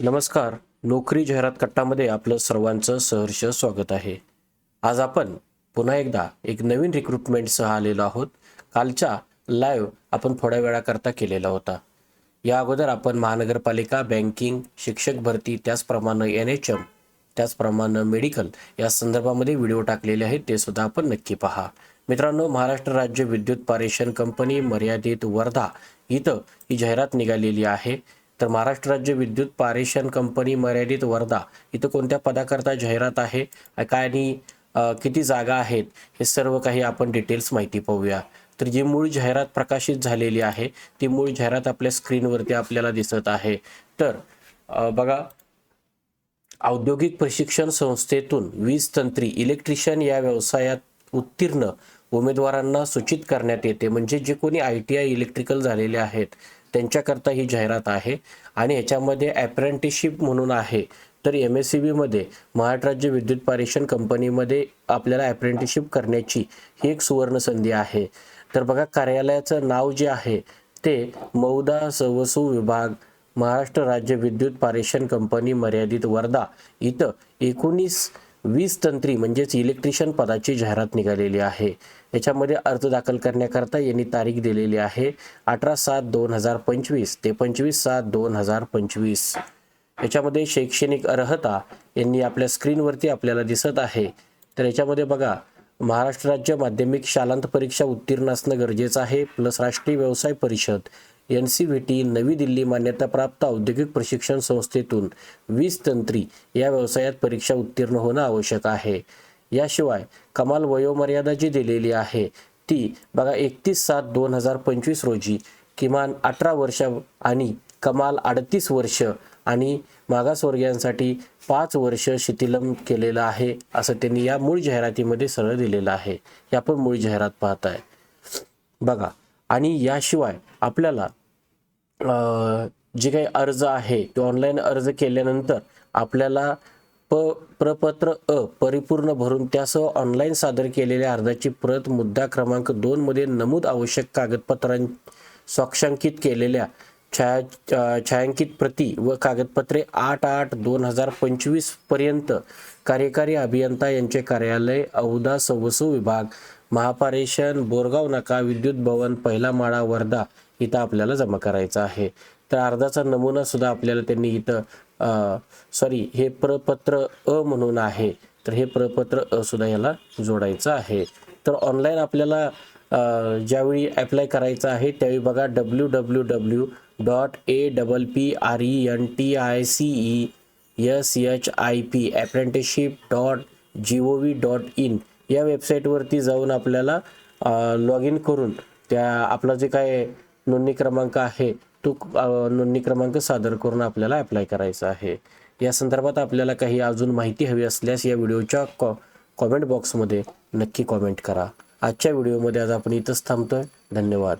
नमस्कार. नोकरी जाहिरात कट्टामध्ये आपलं सर्वांचं सहर्ष स्वागत आहे. आज आपण पुन्हा एकदा एक नवीन रिक्रुटमेंटसह आलेलो आहोत. कालच्या लाईव्ह आपण थोड्या वेळाकरता केलेला होता. या अगोदर आपण महानगरपालिका बँकिंग शिक्षक भरती त्याचप्रमाणे एन एच एम त्याचप्रमाणे मेडिकल या संदर्भामध्ये व्हिडिओ टाकलेले आहेत. ते सुद्धा आपण नक्की पहा. मित्रांनो महाराष्ट्र राज्य विद्युत पारेषण कंपनी मर्यादित वर्धा इथं ही जाहिरात निघालेली आहे. तर महाराष्ट्र राज्य विद्युत पारेषण कंपनी मर्यादित वर्धा इथं कोणत्या पदाकरता जाहिरात आहे? काय आणि किती जागा आहेत? हे सर्व काही आपण डिटेल्स माहिती पाहूया. तर जी मूळ जाहिरात प्रकाशित झालेली आहे ती मूळ जाहिरात आपल्या स्क्रीनवरती आपल्याला दिसत आहे. तर बघा औद्योगिक प्रशिक्षण संस्थेतून वीज तंत्री इलेक्ट्रिशियन या व्यवसायात उत्तीर्ण उमेदवारांना सूचित करण्यात येते. म्हणजे जे कोणी आय टी आय इलेक्ट्रिकल झालेले आहेत त्यांच्याकरता ही जाहिरात आहे आणि याच्यामध्ये ॲप्रेंटिसशिप म्हणून आहे. तर एम एस सी बीमध्ये महाराष्ट्र राज्य विद्युत पारेषण कंपनीमध्ये आपल्याला ॲप्रेंटिसशिप करण्याची ही एक सुवर्ण संधी आहे. तर बघा कार्यालयाचं नाव जे आहे ते मौदा सवसू विभाग महाराष्ट्र राज्य विद्युत पारेषण कंपनी मर्यादित वर्धा. इथं एकोणीस वीज तंत्री म्हणजेच इलेक्ट्रिशियन पदाची जाहिरात निघालेली आहे. याच्यामध्ये अर्ज दाखल करण्याकरता यांनी तारीख दिलेली आहे अठरा सात दोन हजार पंचवीस ते पंचवीस सात दोन हजार पंचवीस. याच्यामध्ये शैक्षणिक अर्हता यांनी आपल्या स्क्रीनवरती आपल्याला दिसत आहे. तर याच्यामध्ये बघा महाराष्ट्र राज्य माध्यमिक शालांत परीक्षा उत्तीर्ण असणं गरजेचं आहे प्लस राष्ट्रीय व्यवसाय परिषद. एन सी व्ही टी नवी दिल्ली मान्यताप्राप्त औद्योगिक प्रशिक्षण संस्थेतून वीज तंत्री या व्यवसायात परीक्षा उत्तीर्ण होणं आवश्यक आहे. याशिवाय कमाल वयोमर्यादा जी दिलेली आहे. ती बघा एकतीस सात दोन हजार पंचवीस रोजी किमान अठरा वर्ष आणि कमाल अडतीस वर्ष आणि मागासवर्गीयांसाठी पाच वर्ष शिथिलम केलेलं आहे असं त्यांनी या मूळ जाहिरातीमध्ये सरळ दिलेलं आहे. हे आपण मूळ जाहिरात पाहत आहे बघा आणि याशिवाय आपल्याला जे काही अर्ज आहे ते ऑनलाईन अर्ज केल्यानंतर आपल्याला प प्रपत्र अ परिपूर्ण भरून त्यासह ऑनलाईन सादर केलेल्या अर्जाची प्रत मुद्दा क्रमांक दोनमध्ये नमूद आवश्यक कागदपत्रां स्वाक्षांकित केलेल्या छाया छायांकित प्रती व कागदपत्रे आठ आठ दोन हजार पंचवीसपर्यंत कार्यकारी अभियंता यांचे कार्यालय औदा सवसू विभाग महापारेषण बोरगाव नाका विद्युत भवन पहिला माळा वर्धा इथं आपल्याला जमा करायचा आहे. तर अर्जाचा नमुना सुद्धा आपल्याला त्यांनी इथं सॉरी हे प्रपत्र अ म्हणून आहे. तर हे प्रपत्र अ सुद्धा याला जोडायचं आहे. तर ऑनलाईन आपल्याला ज्यावेळी अप्लाय करायचं आहे त्यावेळी बघा W W W dot A double P R E N T I C E S H I P apprenticeship dot G O V dot in या वेबसाईटवरती जाऊन आपल्याला लॉग इन करून त्या आपला जे काय नोंदणी क्रमांक आहे तो नोंदणी क्रमांक सादर करून आपल्याला अप्लाय करायचा आहे. या संदर्भात आपल्याला काही अजून माहिती हवी असल्यास या व्हिडिओच्या कॉ कॉमेंट बॉक्समध्ये नक्की कॉमेंट करा. आजच्या व्हिडिओमध्ये आज आपण इथंच थांबतोय. धन्यवाद.